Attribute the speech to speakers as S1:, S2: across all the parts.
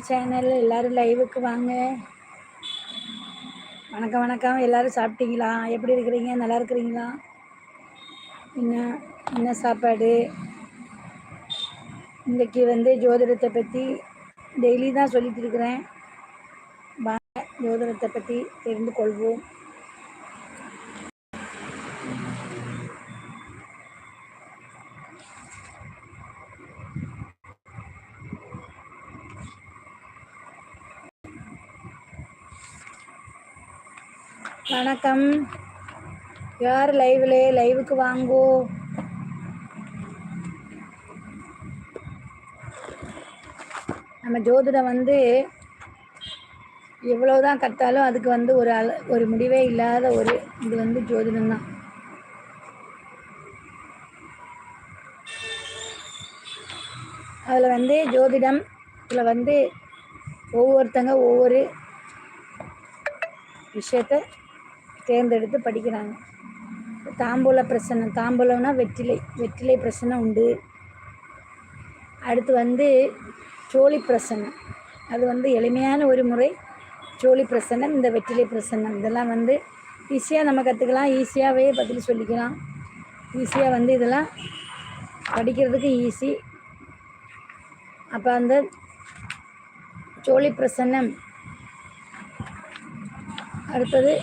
S1: Channel எல்லாரும் லைவுக்கு வாங்க. வணக்கம் வணக்கம். எல்லாரும் சாப்பிட்டீங்களா? எப்படி இருக்கிறீங்க? நல்லா இருக்கிறீங்களா? என்ன என்ன சாப்பாடு? இன்றைக்கி வந்து ஜோதிடத்தை பற்றி டெய்லி தான் சொல்லிட்டு இருக்கிறேன். வாங்க ஜோதிடத்தை பற்றி தெரிந்து கொள்வோம். வணக்கம். யார் லைவ்ல? லைவுக்கு வாங்கோ. நம்ம ஜோதிடம் வந்து எவ்வளோதான் கற்றாலும் அதுக்கு வந்து ஒரு அல ஒரு முடிவே இல்லாத ஒரு இது வந்து ஜோதிடம் தான். அதில் வந்து ஜோதிடம் இதில் வந்து ஒவ்வொருத்தங்க ஒவ்வொரு விஷயத்த தேர்ந்தெடுத்து படிக்கிறாங்க. தாம்பூல பிரசனை தாம்பூலம்னா வெற்றிலை வெற்றிலை பிரசனை உண்டு. அடுத்து வந்து சோழி பிரசன்னம். அது வந்து எளிமையான ஒரு முறை. சோழி பிரசன்னம் இந்த வெற்றிலை பிரசன்னம். இதெல்லாம் வந்து ஈஸியாக நம்ம கற்றுக்கலாம் ஈஸியாகவே பதில் சொல்லிக்கலாம். ஈஸியாக வந்து இதெல்லாம் படிக்கிறதுக்கு ஈஸி. அப்போ அந்த சோழி பிரசன்னம். அடுத்தது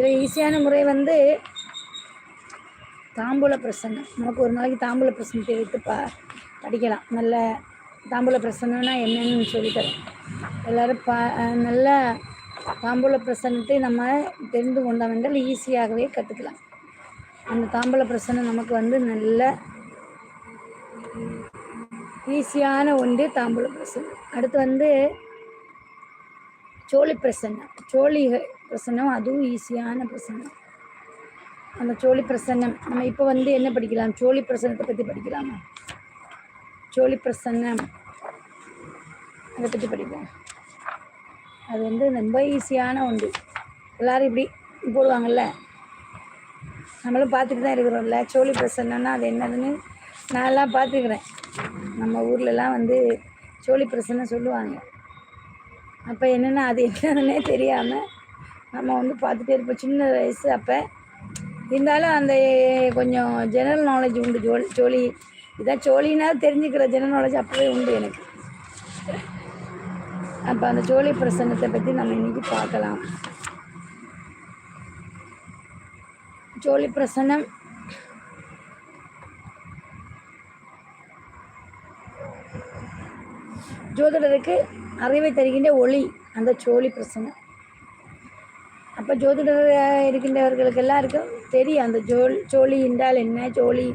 S1: இதில் ஈஸியான முறை வந்து தாம்பூல பிரசன்னம் நமக்கு ஒரு நாளைக்கு தாம்பூல பிரசனத்தை வைத்து பா படிக்கலாம். நல்ல தாம்பூல பிரசன்னம்னா என்னன்னு சொல்லித்தரேன் எல்லோரும் ப நல்ல தாம்பூல பிரசன்னத்தை நம்ம தெரிந்து கொண்டோம் என்றால் ஈஸியாகவே கற்றுக்கலாம் அந்த தாம்பூல பிரசன்னம் நமக்கு வந்து நல்ல ஈஸியான ஒன்று தாம்பூல பிரசன்னம் அடுத்து வந்து சோழி பிரசன்னம் சோழி பிரசன்னம். அதுவும் ஈஸியான பிரசன்னம். அந்த சோழி பிரசன்னம். நம்ம இப்போ வந்து என்ன படிக்கலாம்? சோழி பிரசன்னத்தை பற்றி படிக்கலாமா? சோழி பிரசன்னம். அதை பற்றி படிப்போம். அது வந்து ரொம்ப ஈஸியான ஒன்று. எல்லோரும் இப்படி போடுவாங்கல்ல? நம்மளும் பார்த்துட்டு தான் இருக்கிறோம்ல. சோழி பிரசன்னம்னா அது என்னதுன்னு நான்லாம் பார்த்துக்கிறேன். நம்ம ஊர்லலாம் வந்து சோழி பிரசன்னம் சொல்லுவாங்க. அப்போ என்னென்னா அது என்னதுன்னே தெரியாமல் நம்ம வந்து பார்த்துட்டே இருப்போம். சின்ன வயசு அப்போ. இருந்தாலும் அந்த கொஞ்சம் ஜெனரல் நாலேஜ் உண்டு. ஜோலி ஜோலி. இதான் சோழினா தெரிஞ்சுக்கிற ஜெனரல் நாலேஜ் அப்போவே உண்டு எனக்கு. அப்போ அந்த ஜோலி பிரசன்னத்தை பற்றி நம்ம இன்றைக்கி பார்க்கலாம். ஜோலி பிரசன்னம். ஜோதிடருக்கு அறிவை தருகின்ற ஒளி அந்த சோழி பிரசனம் அப்போ ஜோதிடர் இருக்கின்றவர்களுக்கு எல்லாருக்கும் தெரியும். அந்த ஜோல் சோழி என்றால் என்ன? சோழி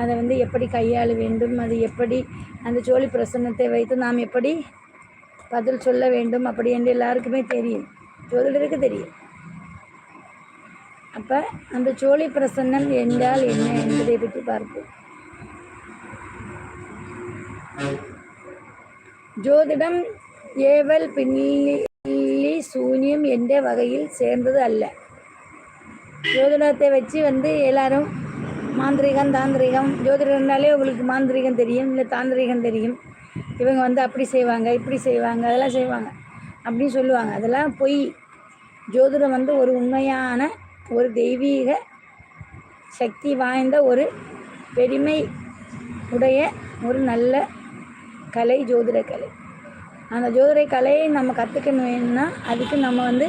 S1: அதை வந்து எப்படி கையாள வேண்டும்? அது எப்படி அந்த சோழி பிரசன்னத்தை வைத்து நாம் எப்படி பதில் சொல்ல வேண்டும்? அப்படி என்று எல்லாருக்குமே தெரியும். ஜோதிடருக்கு தெரியும். அப்போ அந்த சோழி பிரசன்னம் என்றால் என்ன என்பதை பற்றி பார்ப்போம். ஜோதிடம் ஏவல் பின்னி சூன்யம் என்ற வகையில் சேர்ந்தது அல்ல. ஜோதிடத்தை வச்சு வந்து எல்லாரும் மாந்திரிகம் தாந்திரிகம் ஜோதிடம்னாலே உங்களுக்கு மாந்திரிகம் தெரியும் இல்லை தாந்திரிகம் தெரியும். இவங்க வந்து அப்படி செய்வாங்க இப்படி செய்வாங்க அதெல்லாம் செய்வாங்க அப்படின்னு சொல்லுவாங்க. அதெல்லாம் பொய். ஜோதிடம் வந்து ஒரு உண்மையான ஒரு தெய்வீக சக்தி வாய்ந்த ஒரு பெருமை உடைய ஒரு நல்ல கலை ஜோதிட கலை. அந்த ஜோதிட கலையை நம்ம கற்றுக்கணும் வேணும்னா அதுக்கு நம்ம வந்து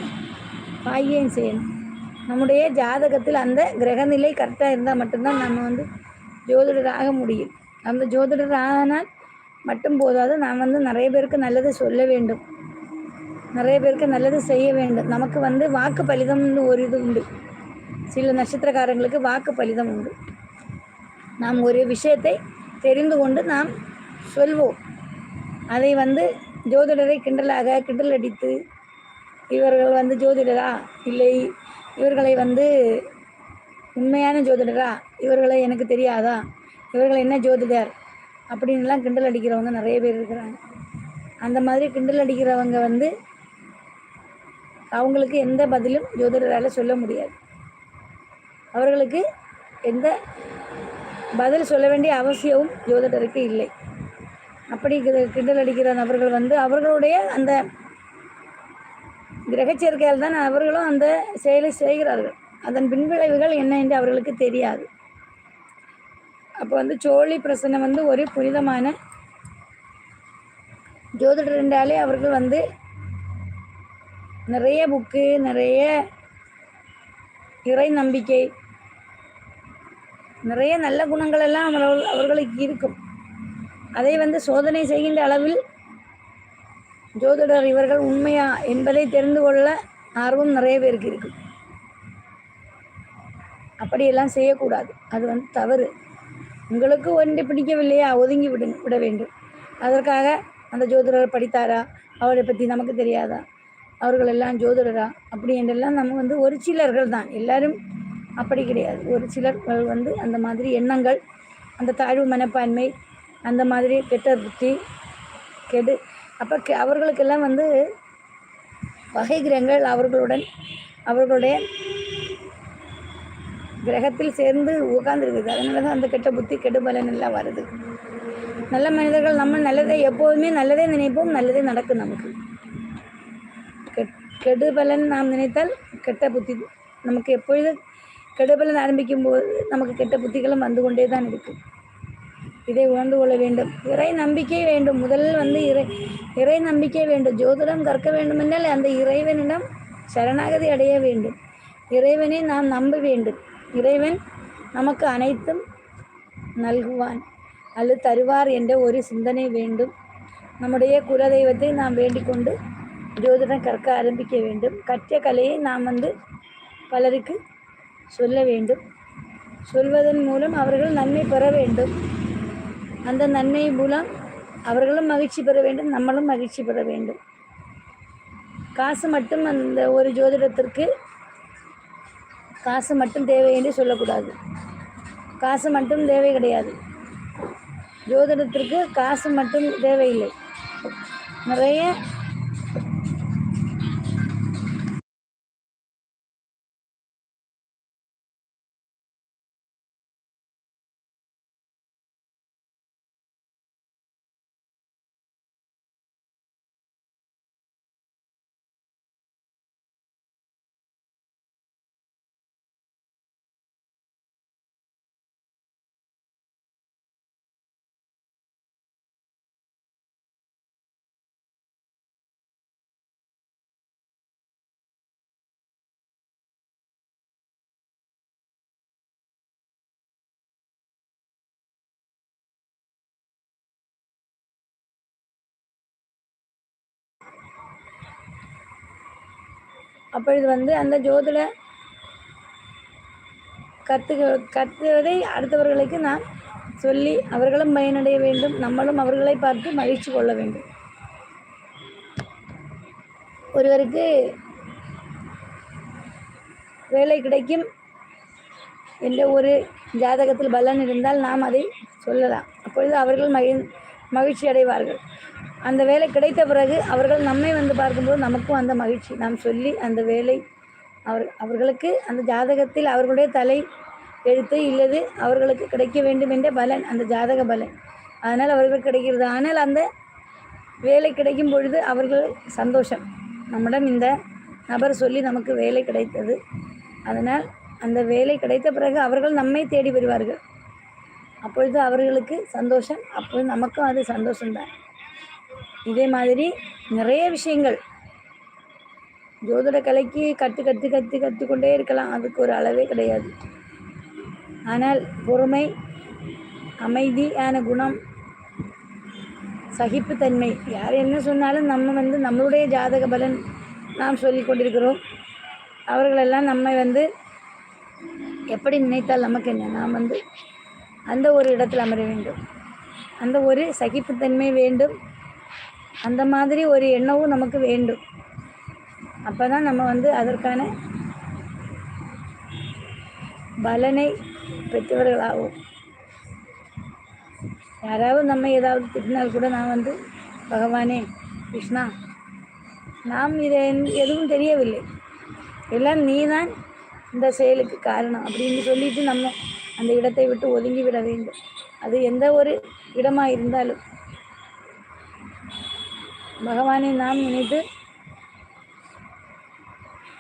S1: பாக்கியம் செய்யணும். நம்முடைய ஜாதகத்தில் அந்த கிரகநிலை கரெக்டாக இருந்தால் மட்டும்தான் நம்ம வந்து ஜோதிடராக முடியும். அந்த ஜோதிடர் ஆனால் மட்டும் போதாது நாம் வந்து நிறைய பேருக்கு நல்லது சொல்ல வேண்டும். நிறைய பேருக்கு நல்லது செய்ய வேண்டும். நமக்கு வந்து வாக்கு பலிதம்னு ஒரு இது உண்டு. சில நட்சத்திரக்காரங்களுக்கு வாக்கு பலிதம் உண்டு. நாம் ஒரு விஷயத்தை தெரிந்து கொண்டு நாம் சொல்வோம். அதை வந்து ஜோதிடரை கிண்டலாக கிண்டல் அடித்து இவர்கள் வந்து ஜோதிடரா? இல்லை. இவர்களை வந்து உண்மையான ஜோதிடரா? இவர்களை எனக்கு தெரியாதா? இவர்கள் என்ன ஜோதிடர்? அப்படின்லாம் கிண்டல் அடிக்கிறவங்க நிறைய பேர் இருக்கிறாங்க. அந்த மாதிரி கிண்டல் அடிக்கிறவங்க வந்து அவங்களுக்கு எந்த பதிலும் ஜோதிடரால் சொல்ல முடியாது. அவர்களுக்கு எந்த பதில் சொல்ல வேண்டிய அவசியமும் ஜோதிடருக்கு இல்லை. அப்படி கிண்டல் அடிக்கிற நபர்கள் வந்து அவர்களுடைய அந்த கிரகச்சேர்க்கையால் தான் அவர்களும் அந்த செயலை செய்கிறார்கள். அதன் பின்விளைவுகள் என்ன என்று அவர்களுக்கு தெரியாது. அப்போ வந்து சோழி பிரசனம் வந்து ஒரு புனிதமான ஜோதிடர் என்றாலே அவர்கள் வந்து நிறைய புக்கு நிறைய இறை நம்பிக்கை நிறைய நல்ல குணங்கள் எல்லாம் அவர்கள் அவர்களுக்கு இருக்கும். அதை வந்து சோதனை செய்கின்ற அளவில் ஜோதிடர் இவர்கள் உண்மையா என்பதை தெரிந்து கொள்ள ஆர்வம் நிறைய பேருக்கு இருக்கு. அப்படியெல்லாம் செய்யக்கூடாது. அது வந்து தவறு. உங்களுக்கு ஒன்று பிடிக்கவில்லையா ஒதுங்கி விடு விட வேண்டும். அதற்காக அந்த ஜோதிடர் படித்தாரா? அவரை பற்றி நமக்கு தெரியாதா? அவர்கள் எல்லாம் ஜோதிடரா? அப்படி என்றெல்லாம் நம்ம வந்து ஒரு சிலர்கள் தான். எல்லாரும் அப்படி கிடையாது. ஒரு சிலர்கள் வந்து அந்த மாதிரி எண்ணங்கள் அந்த தாழ்வு மனப்பான்மை அந்த மாதிரி கெட்ட புத்தி கெடு. அப்போ கெ அவர்களுக்கெல்லாம் வந்து வகை கிரகங்கள் அவர்களுடன் அவர்களுடைய கிரகத்தில் சேர்ந்து உட்கார்ந்துருக்குது அதனால தான் அந்த கெட்ட புத்தி கெடுபலன் எல்லாம் வருது. நல்ல மனிதர்கள் நம்ம நல்லதை எப்போதுமே நல்லதே நினைப்போம் நல்லதே நடக்கும் நமக்கு. கெட் நாம் நினைத்தால் கெட்ட புத்தி நமக்கு எப்பொழுது கெடுபலன் ஆரம்பிக்கும் போது நமக்கு கெட்ட புத்திகளும் வந்து கொண்டே தான் இருக்குது இதை உணர்ந்து கொள்ள வேண்டும். இறை நம்பிக்கை வேண்டும். முதலில் வந்து இறை இறை நம்பிக்கை வேண்டும். ஜோதிடம் கற்க வேண்டுமென்றால் அந்த இறைவனிடம் சரணாகதி அடைய வேண்டும். இறைவனை நாம் நம்ப வேண்டும். இறைவன் நமக்கு அனைத்தும் நல்குவான். அல்லது தருவார் என்ற ஒரு சிந்தனை வேண்டும். நம்முடைய குலதெய்வத்தை நாம் வேண்டிக்கொண்டு ஜோதிடம் கற்க ஆரம்பிக்க வேண்டும். கற்ற கலையை நாம் வந்து பலருக்கு சொல்ல வேண்டும். சொல்வதன் மூலம் அவர்கள் நன்மை பெற வேண்டும். அந்த நன்மை மூலம் அவர்களும் மகிழ்ச்சி பெற வேண்டும் நம்மளும் மகிழ்ச்சி பெற வேண்டும். காசு மட்டும் அந்த ஒரு ஜோதிடத்திற்கு காசு மட்டும் தேவை என்று சொல்லக்கூடாது. காசு மட்டும் தேவை கிடையாது. ஜோதிடத்திற்கு காசு மட்டும் தேவையில்லை. நிறைய அப்பொழுது வந்து அந்த ஜோதிட கற்றுக்க கற்றுவதை அடுத்தவர்களுக்கு நாம் சொல்லி அவர்களும் பயனடைய வேண்டும். நம்மளும் அவர்களை பார்த்து மகிழ்ச்சி கொள்ள வேண்டும். ஒருவருக்கு வேலை கிடைக்கும் என்ற ஒரு ஜாதகத்தில் பலன் இருந்தால் நாம் அதை சொல்லலாம். அப்பொழுது அவர்கள் மகிழ் மகிழ்ச்சி அடைவார்கள் அந்த வேலை கிடைத்த பிறகு அவர்கள் நம்மை வந்து பார்க்கும்போது நமக்கும் அந்த மகிழ்ச்சி. நாம் சொல்லி அந்த வேலை அவர் அவர்களுக்கு அந்த ஜாதகத்தில் அவர்களுடைய தலை எழுத்து இல்லது அவர்களுக்கு கிடைக்க வேண்டும் என்ற பலன் அந்த ஜாதக பலன். அதனால் அவர்கள் கிடைக்கிறது. ஆனால் அந்த வேலை கிடைக்கும் பொழுது அவர்கள் சந்தோஷம். நம்மிடம் இந்த நபர் சொல்லி நமக்கு வேலை கிடைத்தது. அதனால் அந்த வேலை கிடைத்த பிறகு அவர்கள் நம்மை தேடி வருவார்கள். அப்பொழுது அவர்களுக்கு சந்தோஷம் அப்பொழுது நமக்கும் அது சந்தோஷம்தான். இதே மாதிரி நிறைய விஷயங்கள். ஜோதிட கலைக்கு கற்று கற்று கற்று கற்றுக்கொண்டே இருக்கலாம். அதுக்கு ஒரு அளவே கிடையாது. ஆனால் பொறுமை அமைதியான குணம் சகிப்புத்தன்மை யார் என்ன சொன்னாலும் நம்ம வந்து நம்மளுடைய ஜாதக பலன் நாம் சொல்லி கொண்டிருக்கிறோம். அவர்களெல்லாம் நம்மை வந்து எப்படி நினைத்தால் நமக்கு என்ன? நாம் வந்து அந்த ஒரு இடத்தில் அமர வேண்டும். அந்த ஒரு சகிப்புத்தன்மை வேண்டும். அந்த மாதிரி ஒரு எண்ணமும் நமக்கு வேண்டும். அப்போ தான் நம்ம வந்து அதற்கான பலனை பெற்றவர்களாகும் யாராவது நம்ம ஏதாவது திட்டினால் கூட நான் வந்து பகவானே கிருஷ்ணா நாம் இதை எதுவும் தெரியவில்லை. எல்லாம் நீ தான் இந்த செயலுக்கு காரணம் அப்படின்னு சொல்லிட்டு நம்ம அந்த இடத்தை விட்டு ஒதுங்கி விட வேண்டும். அது எந்த ஒரு இடமாக இருந்தாலும். பகவானை நாம் நினைத்து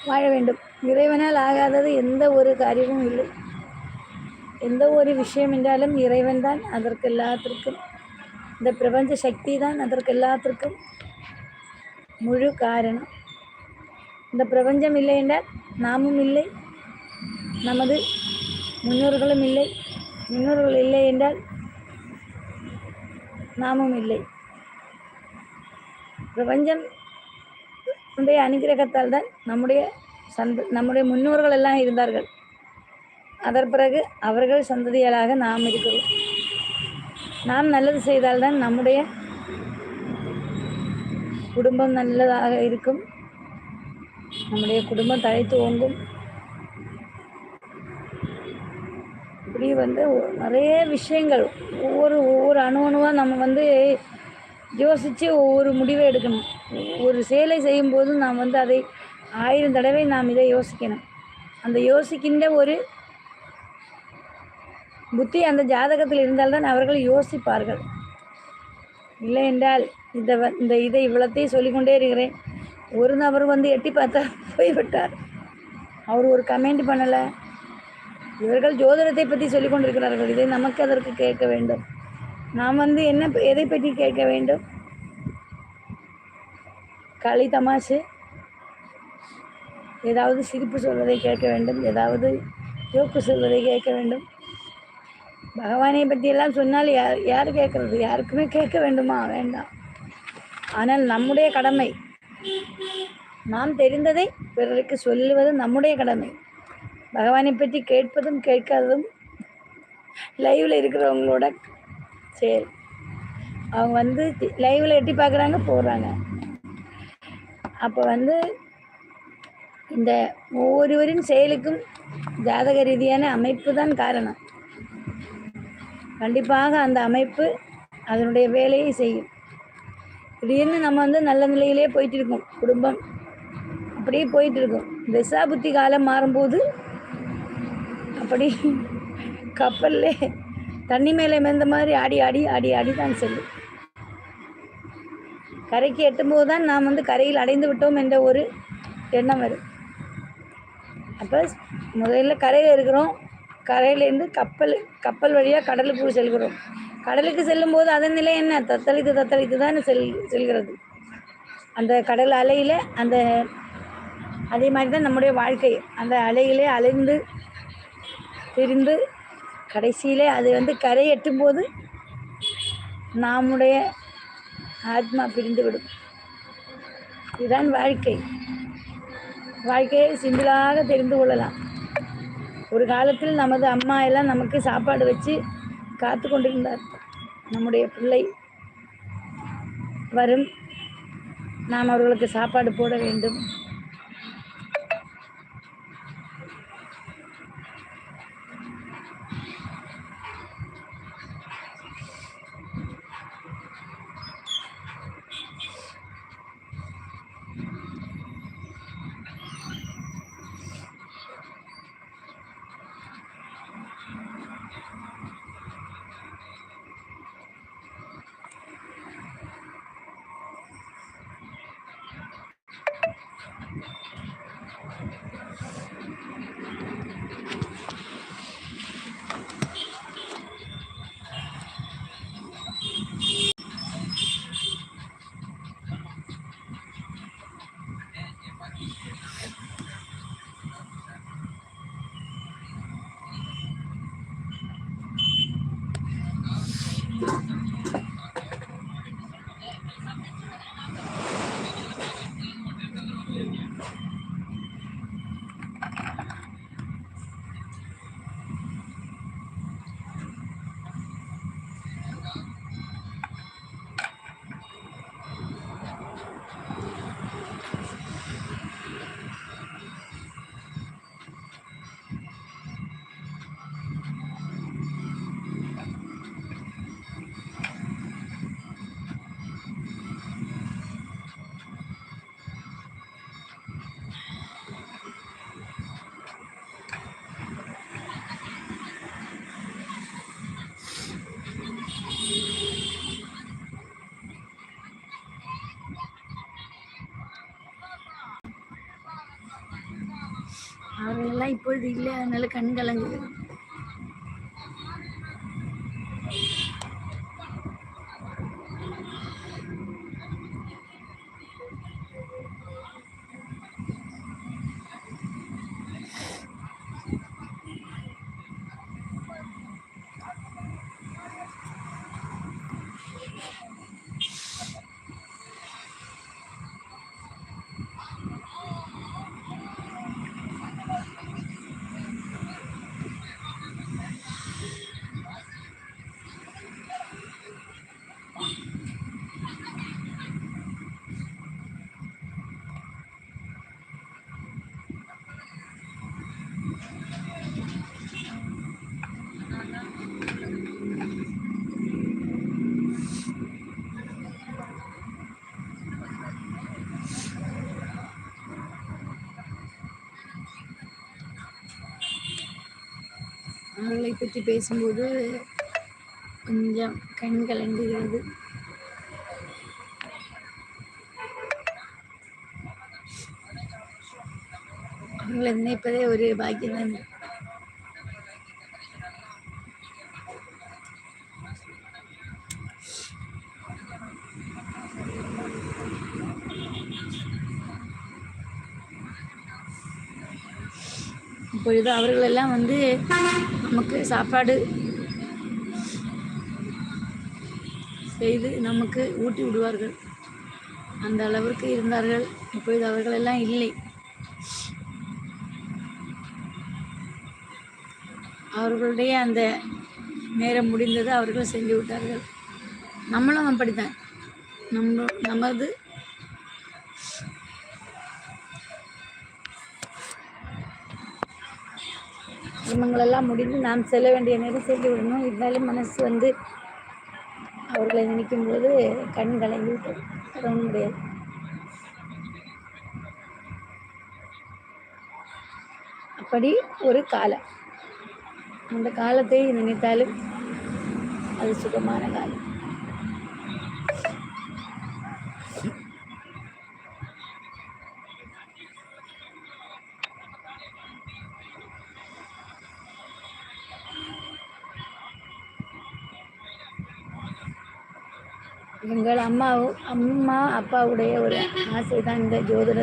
S1: வாழ வேண்டும். இறைவனால் ஆகாதது எந்த ஒரு காரியமும் இல்லை. எந்த ஒரு விஷயம் என்றாலும் இறைவன் தான் அதற்கு எல்லாத்திற்கும். இந்த பிரபஞ்ச சக்தி தான் அதற்கு எல்லாத்திற்கும் முழு காரணம். இந்த பிரபஞ்சம் இல்லை என்றால் நாமும் இல்லை. நமது முன்னோர்களும் இல்லை. முன்னோர்கள் இல்லை என்றால் நாமும் இல்லை. பிரபஞ்சம் உடைய அனுகிரகத்தால் தான் நம்முடைய சந்த நம்முடைய முன்னோர்கள் எல்லாம் இருந்தார்கள். அதன் பிறகு அவர்கள் சந்ததிகளாக நாம் இருக்கிறோம். நாம் நல்லது செய்தால்தான் நம்முடைய குடும்பம் நல்லதாக இருக்கும். நம்முடைய குடும்பம் தழைத்து ஓங்கும். இப்படி வந்து நிறைய விஷயங்கள் ஒவ்வொரு ஒவ்வொரு அணு அணுவாக நம்ம வந்து யோசித்து ஒவ்வொரு முடிவை எடுக்கணும். ஒரு செயலை செய்யும்போது நாம் வந்து அதை ஆயிரம் தடவை நாம் இதை யோசிக்கணும். அந்த யோசிக்கின்ற ஒரு புத்தி அந்த ஜாதகத்தில் இருந்தால்தான் அவர்கள் யோசிப்பார்கள். இல்லை என்றால் இந்த வ- இந்த இதை இவ்வளத்தையும் சொல்லிக்கொண்டே இருக்கிறேன். ஒரு நபர் வந்து எட்டி பார்த்தா போய்விட்டார். அவர் ஒரு கமெண்ட் பண்ணலை. இவர்கள் ஜோதிடத்தை பற்றி சொல்லிக் கொண்டிருக்கிறார்கள் இதை நமக்கு அதற்கு கேட்க வேண்டும். நாம் வந்து என்ன எதை பற்றி கேட்க வேண்டும்? களி தமாஷு? ஏதாவது சிரிப்பு சொல்வதை கேட்க வேண்டும். ஏதாவது ஜோக்கு சொல்வதை கேட்க வேண்டும். பகவானை பற்றியெல்லாம் சொன்னால் யார் யார் கேட்கறது? யாருக்குமே கேட்க வேண்டுமா? வேண்டாம். ஆனால் நம்முடைய கடமை நாம் தெரிந்ததை பிறருக்கு சொல்லுவது நம்முடைய கடமை. பகவானை பற்றி கேட்பதும் கேட்காததும் லைவில் இருக்கிறவங்களோட செயல் அவங்க வந்து லைவில் எட்டி பார்க்குறாங்க போடுறாங்க. அப்போ வந்து இந்த ஒவ்வொருவரின் செயலுக்கும் ஜாதக ரீதியான அமைப்பு தான் காரணம். கண்டிப்பாக அந்த அமைப்பு அதனுடைய வேலையை செய்யும். திடீர்னு நம்ம வந்து நல்ல நிலையிலே போயிட்டு இருக்கோம் குடும்பம் அப்படியே போயிட்டு இருக்கோம். திசா புத்தி காலம் மாறும்போது அப்படி கப்பல்லே தண்ணி மேலே மிதந்த மாதிரி ஆடி ஆடி ஆடி ஆடி தான் செல்லும் கரைக்கு எட்டும்போது தான் நாம் வந்து கரையில் அடைந்து விட்டோம் என்ற ஒரு எண்ணம் வரும். அப்போ முதல்ல கரையில் இருக்கிறோம். கரையிலேருந்து கப்பல் கப்பல் வழியாக கடலுக்கு செல்கிறோம். கடலுக்கு செல்லும்போது அதன் நிலை என்ன? தத்தளித்து தத்தளித்து தான் செல் செல்கிறது. அந்த கடல் அலையில் அந்த அதே மாதிரி தான் நம்முடைய வாழ்க்கை. அந்த அலையிலே அலைந்து பிரிந்து கடைசியிலே அது வந்து கரை எட்டும்போது நம்முடைய ஆத்மா பிரிந்து விடும் இதுதான் வாழ்க்கை. வாழ்க்கையை சிம்பிளாக தெரிந்து கொள்ளலாம். ஒரு காலத்தில் நமது அம்மா எல்லாம் நமக்கு சாப்பாடு வச்சு காத்து கொண்டிருந்தார். நம்முடைய பிள்ளை வரும். நாம் அவர்களுக்கு சாப்பாடு போட வேண்டும். இப்பொழுது இல்லை அதனால கண் கலங்குது அவர்களை பற்றி பேசும்போது கொஞ்சம் கண் கலங்குகிறது. அவங்களை நினைப்பதே ஒரு பாக்கியம் இப்பொழுது அவர்களெல்லாம் வந்து நமக்கு சாப்பாடு செய்து நமக்கு ஊட்டி விடுவார்கள். அந்த அளவிற்கு இருந்தார்கள். இப்பொழுது அவர்களெல்லாம் இல்லை. அவர்களுடைய அந்த நேரம் முடிந்தது. அவர்கள் செஞ்சு விட்டார்கள். நம்மளும் அப்படித்தான். நம்ம நமது இவங்களெல்லாம் முடிந்து நாம் செல்ல வேண்டிய நேரம் சென்று விடணும். இருந்தாலும் மனசு வந்து அவர்களை நினைக்கும் போது கண் கலங்கி விட்டது. முடியாது. அப்படி ஒரு காலம். அந்த காலத்தை நினைத்தாலும் அது சுகமான காலம். எங்கள் அம்மாவும் அம்மா அப்பாவுடைய ஒரு ஆசை தான் இந்த ஜோதிட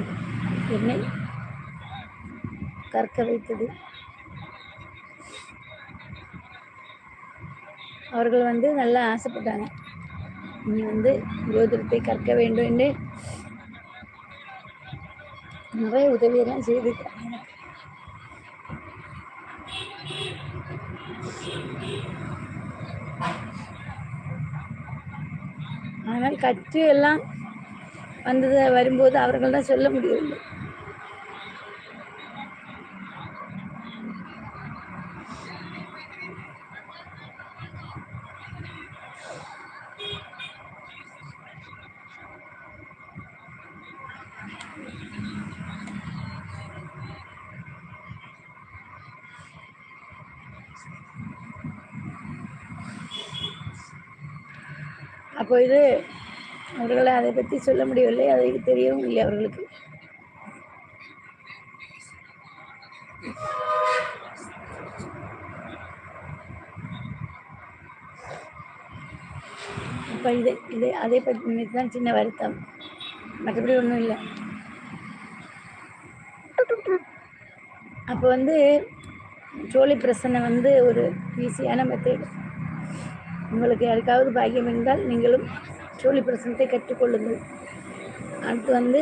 S1: என்னை கற்க வைத்தது. அவர்கள் வந்து நல்லா ஆசைப்பட்டாங்க. நீ வந்து ஜோதிடத்தை கற்க வேண்டும் என்று. நிறைய உதவியெல்லாம் செய்திருக்கிறாங்க ஆனால் கற்று எல்லாம் வந்தது வரும்போது அவர்கள் தான் சொல்ல முடியவில்லை. அப்போ இது அவர்களை அதை பற்றி சொல்ல முடியவில்லை அதை தெரியவும் இல்லை அவர்களுக்கு. இப்போ இதை இதை அதை பற்றி தான் சின்ன வருத்தம். மற்றபடி ஒன்றும் இல்லை. அப்போ வந்து ஜோலி பிரசனை வந்து ஒரு ஈஸியான மெத்தேடு உங்களுக்கு யாருக்காவது பாக்கியம் இருந்தால் நீங்களும் சோழி பிரசனத்தை கற்றுக்கொள்ளுங்கள். அடுத்து வந்து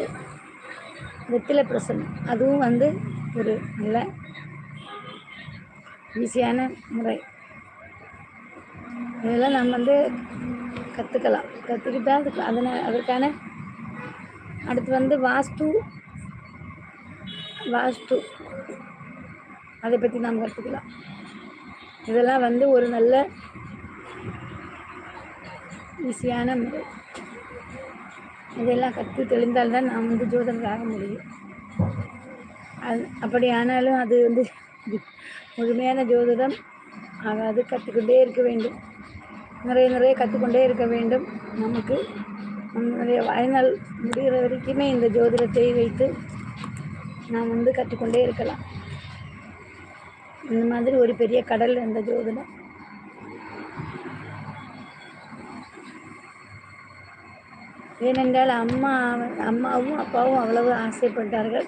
S1: வெத்திலை பிரசனம். அதுவும் வந்து ஒரு நல்ல ஈஸியான முறை. இதெல்லாம் நம்ம வந்து கற்றுக்கலாம் கற்றுக்கிட்டா அதுக்கு அதனை அதற்கான அடுத்து வந்து வாஸ்து வாஸ்து. அதை பற்றி நாம் கற்றுக்கலாம் இதெல்லாம் வந்து ஒரு நல்ல ஈஸியான முறை. இதெல்லாம் கற்று தெளிந்தால்தான் நாம் வந்து ஜோதிடர் முடியும். அது அப்படி ஆனாலும் அது வந்து முழுமையான ஜோதிடம் ஆகாது. கற்றுக்கொண்டே இருக்க வேண்டும். நிறைய நிறைய கற்றுக்கொண்டே இருக்க வேண்டும். நமக்கு நம்முடைய வாழ்நாள் முடிகிற வரைக்குமே இந்த ஜோதிடத்தை வைத்து நாம் வந்து கற்றுக்கொண்டே இருக்கலாம். இந்த மாதிரி ஒரு பெரிய கடல் அந்த ஜோதிடம். ஏனென்றால் அம்மா அம்மாவும் அப்பாவும் அவ்வளவு ஆசைப்பட்டார்கள்.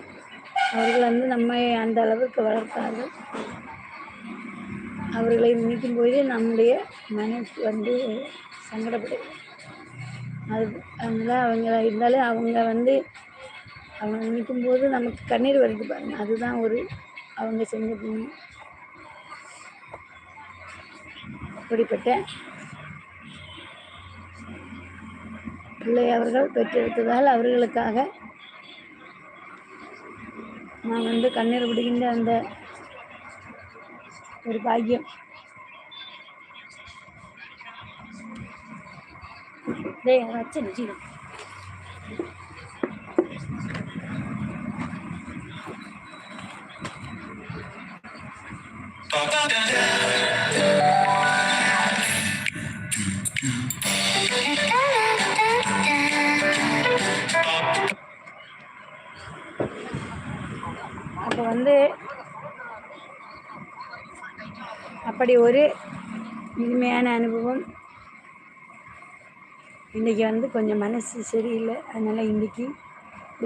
S1: அவர்கள் வந்து நம்மை அந்த அளவுக்கு வளர்த்தார்கள். அவர்களை நினைக்கும் போது நம்முடைய மனசு வந்து சங்கடப்படுது அது அதனால் அவங்க இருந்தாலும் அவங்க வந்து அவங்க நினைக்கும் போது நமக்கு கண்ணீர் வருது பாருங்க. அதுதான் ஒரு அவங்க செஞ்ச புண்ணியம். அப்படிப்பட்ட பிள்ளை அவர்கள் பெற்றெடுத்ததால் அவர்களுக்காக நான் வந்து கண்ணீர் விடுகின்ற அந்த ஒரு பாக்கியம். டேய் வச்சு நிச்சயம் அப்போ வந்து அப்படி ஒரு இனிமையான அனுபவம். இன்றைக்கி வந்து கொஞ்சம் மனசு சரியில்லை. அதனால் இன்றைக்கி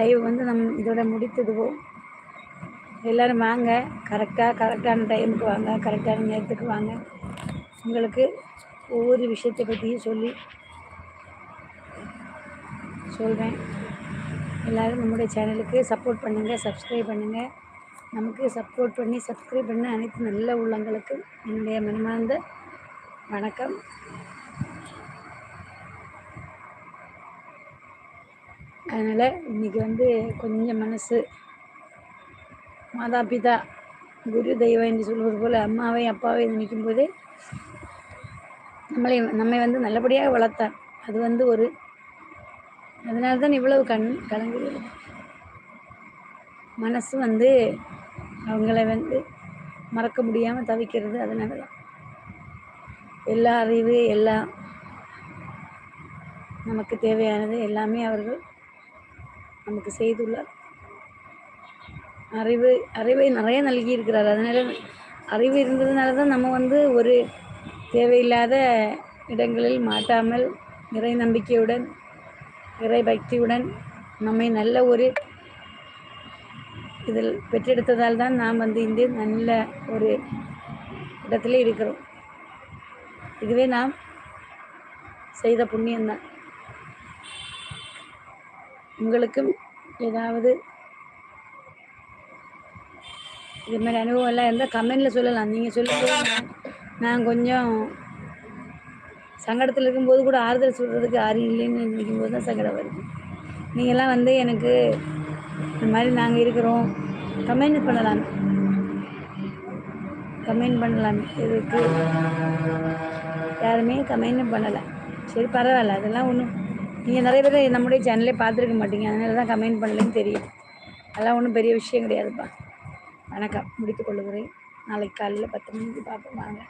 S1: லைவ் வந்து நம் இதோட முடித்துடுவோம். எல்லோரும் வாங்க. கரெக்டாக கரெக்டான டைமுக்கு வாங்க. கரெக்டான நேரத்துக்கு வாங்க. உங்களுக்கு ஒவ்வொரு விஷயத்தை பற்றியும் சொல்லி சொல்கிறேன் எல்லோரும் நம்முடைய சேனலுக்கு சப்போர்ட் பண்ணுங்கள் சப்ஸ்கிரைப் பண்ணுங்கள் நமக்கு சப்போர்ட் பண்ணி சப்ஸ்கிரைப் பண்ண அனைத்து நல்ல உள்ளங்களுக்கு என்னுடைய மனமார்ந்த வணக்கம். அதனால் இன்றைக்கி வந்து கொஞ்சம் மனசு மாதா பிதா குரு தெய்வம் என்று சொல்வது போல் அம்மாவை அப்பாவை நினைக்கும் போதே நம்மளை நம்மை வந்து நல்லபடியாக வளர்த்தார். அது வந்து ஒரு அதனால தான் இவ்வளவு கண் கலங்குகிறது. மனசு வந்து அவங்கள வந்து மறக்க முடியாமல் தவிக்கிறது அதனால தான் எல்லா அறிவு எல்லாம் நமக்கு தேவையானது எல்லாமே அவர்கள் நமக்கு செய்துள்ளார். அறிவு அறிவை நிறைய நல்கி இருக்கிறார் அதனால அறிவு இருந்ததுனால தான் நம்ம வந்து ஒரு தேவையில்லாத இடங்களில் மாட்டாமல் இறை நம்பிக்கையுடன் இறை பக்தியுடன் நம்மை நல்ல ஒரு இதில் பெற்றெடுத்ததால் தான் நாம் வந்து இந்த நல்ல ஒரு இடத்துல இருக்கிறோம். இதுவே நாம் செய்த புண்ணியம்தான். உங்களுக்கும் ஏதாவது இது மாதிரி அனுபவம் எல்லாம் இருந்தால் கமெண்டில் சொல்லலாம். நீங்கள் சொல்லும்போது நான் கொஞ்சம் சங்கடத்தில் இருக்கும்போது கூட ஆறுதல் சொல்கிறதுக்கு யாரும் இல்லைன்னு நினைக்கும் போது தான் சங்கடம் வருது நீங்கள்லாம் வந்து எனக்கு இந்த மாதிரி நாங்கள் இருக்கிறோம். கமெண்ட் பண்ணலாம். கமெண்ட் பண்ணலாம். இதுக்கு யாருமே கமெண்ட் பண்ணலை. சரி பரவாயில்ல. அதெல்லாம் ஒன்றும் நீங்கள் நிறைய பேர் நம்முடைய சேனலே பார்த்துருக்க மாட்டீங்க. அதனால தான் கமெண்ட் பண்ணலன்னு தெரியும். அதெல்லாம் ஒன்றும் பெரிய விஷயம் கிடையாதுப்பா. வணக்கம். முடித்துக் கொள்ளுகிறேன். நாளைக்கு காலையில் பத்து மணிக்கு பார்ப்போம். வாங்க.